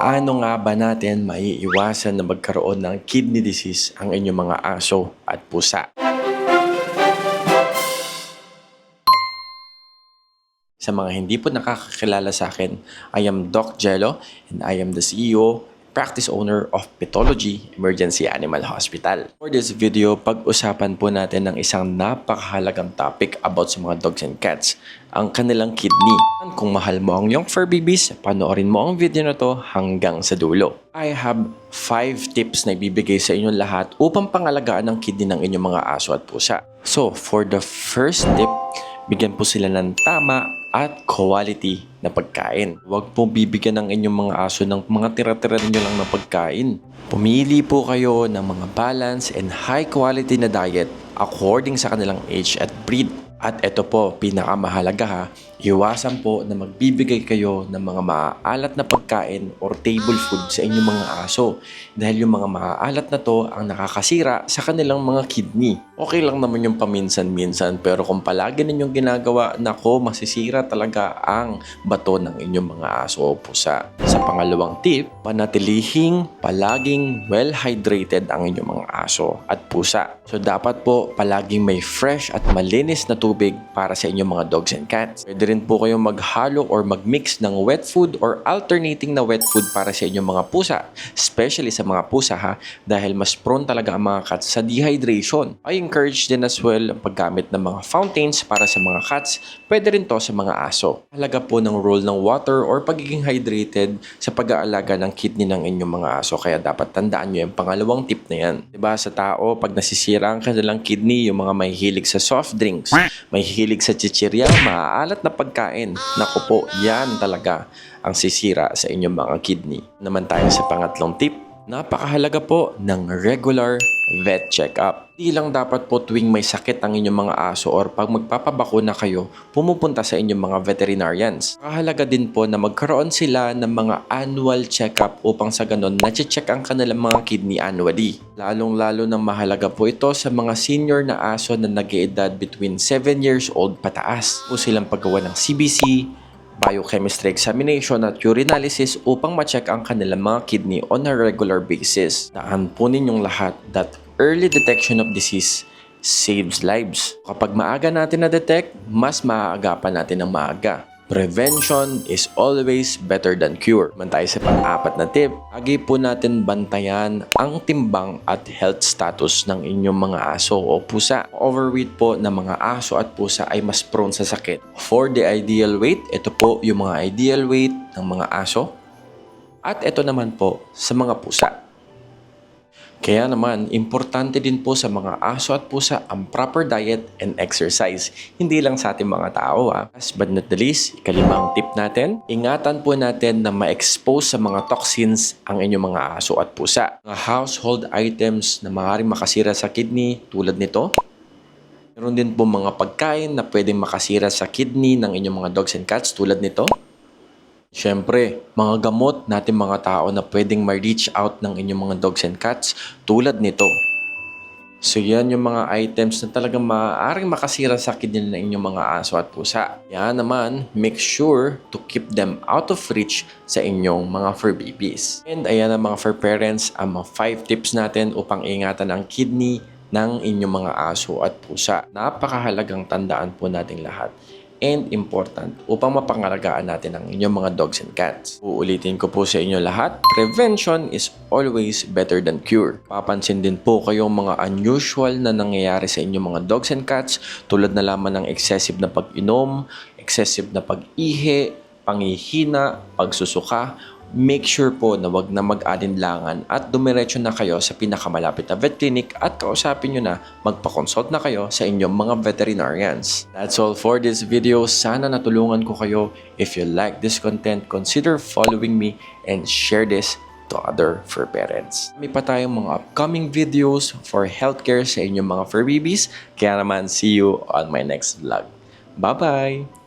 Paano nga ba natin maiiwasan na magkaroon ng kidney disease ang inyong mga aso at pusa? Sa mga hindi po nakakakilala sa akin, I am Doc Jello and I am the CEO, practice owner of Pathology Emergency Animal Hospital. For this video, pag-usapan po natin ng isang napakahalagang topic about sa mga dogs and cats, ang kanilang kidney. Kung mahal mo ang yung fur babies, panoorin mo ang video na to hanggang sa dulo. I have 5 tips na ibibigay sa inyong lahat upang pangalagaan ang kidney ng inyong mga aso at pusa. So, for the first tip, bigyan po sila ng tama at quality na pagkain. Huwag po bibigyan ng inyong mga aso ng mga tira-tira ninyo lang na pagkain. Pumili po kayo ng mga balance and high quality na diet according sa kanilang age at breed. At ito po, pinakamahalaga ha, iwasan po na magbibigay kayo ng mga maaalat na pagkain or table food sa inyong mga aso. Dahil yung mga maaalat na to ang nakakasira sa kanilang mga kidney. Okay lang naman yung paminsan-minsan pero kung palagi ninyong ginagawa, nako masisira talaga ang bato ng inyong mga aso o pusa. Sa pangalawang tip, panatilihing palaging well-hydrated ang inyong mga aso at pusa. So dapat po palaging may fresh at malinis na tubig para sa inyong mga dogs and cats. Pwede rin po kayong maghalo or magmix ng wet food or alternating na wet food para sa inyong mga pusa. Especially sa mga pusa ha, dahil mas prone talaga ang mga cats sa dehydration. I encourage din as well ang paggamit ng mga fountains para sa mga cats. Pwede rin to sa mga aso. Halaga po ng role ng water or pagiging hydrated sa pag-aalaga ng kidney ng inyong mga aso. Kaya dapat tandaan nyo yung pangalawang tip na yan. Diba sa tao, pag nasisira ang kanilang kidney, yung mga may hilig sa soft drinks, may hilig sa chichirya, maaalat na pagkain. Naku po, yan talaga ang sisira sa inyong mga kidney. Naman tayo sa pangatlong tip, napakahalaga po ng regular vet check-up. Di lang dapat po tuwing may sakit ang inyong mga aso or pag magpapabakuna kayo, pumupunta sa inyong mga veterinarians. Kahalaga din po na magkaroon sila ng mga annual check-up upang sa ganun na-check ang kanilang mga kidney annually. Lalong-lalo na mahalaga po ito sa mga senior na aso na nag-edad between 7 years old pataas. Po silang paggawa ng CBC, biochemistry examination at urinalysis upang ma-check ang kanilang mga kidney on a regular basis. Daan po ninyong lahat that early detection of disease saves lives. Kapag maaga natin na-detect, mas maaagapan natin ng maaga. Prevention is always better than cure. Man tayo sa pang-apat na tip, lagi po natin bantayan ang timbang at health status ng inyong mga aso o pusa. Overweight po ng mga aso at pusa ay mas prone sa sakit. For the ideal weight, ito po yung mga ideal weight ng mga aso. At ito naman po sa mga pusa. Kaya naman, importante din po sa mga aso at pusa ang proper diet and exercise. Hindi lang sa ating mga tao ha. Last but not the least, ikalimang tip natin, ingatan po natin na ma-expose sa mga toxins ang inyong mga aso at pusa. Mga household items na maaaring makasira sa kidney tulad nito, Meron din po mga pagkain na pwedeng makasira sa kidney ng inyong mga dogs and cats tulad nito. Siyempre, mga gamot natin mga tao na pwedeng ma-reach out ng inyong mga dogs and cats tulad nito. So yan yung mga items na talagang maaaring makasira sa kidney ng inyong mga aso at pusa. Yan naman, make sure to keep them out of reach sa inyong mga fur babies. And ayan ang mga fur parents, ang mga 5 tips natin upang ingatan ang kidney ng inyong mga aso at pusa. Napakahalagang tandaan po nating lahat and important upang mapangalagaan natin ang inyong mga dogs and cats. Uulitin ko po sa inyo lahat, prevention is always better than cure. Papansin din po kayong mga unusual na nangyayari sa inyong mga dogs and cats tulad na lamang ng excessive na pag-inom, excessive na pag-ihi, pangihina, pagsusuka, make sure po na wag na mag-alinlangan at dumiretso na kayo sa pinakamalapit na vet clinic at kausapin nyo na magpa-consult na kayo sa inyong mga veterinarians. That's all for this video. Sana natulungan ko kayo. If you like this content, consider following me and share this to other fur parents. May pa tayong mga upcoming videos for healthcare sa inyong mga fur babies. Kaya naman, see you on my next vlog. Bye-bye!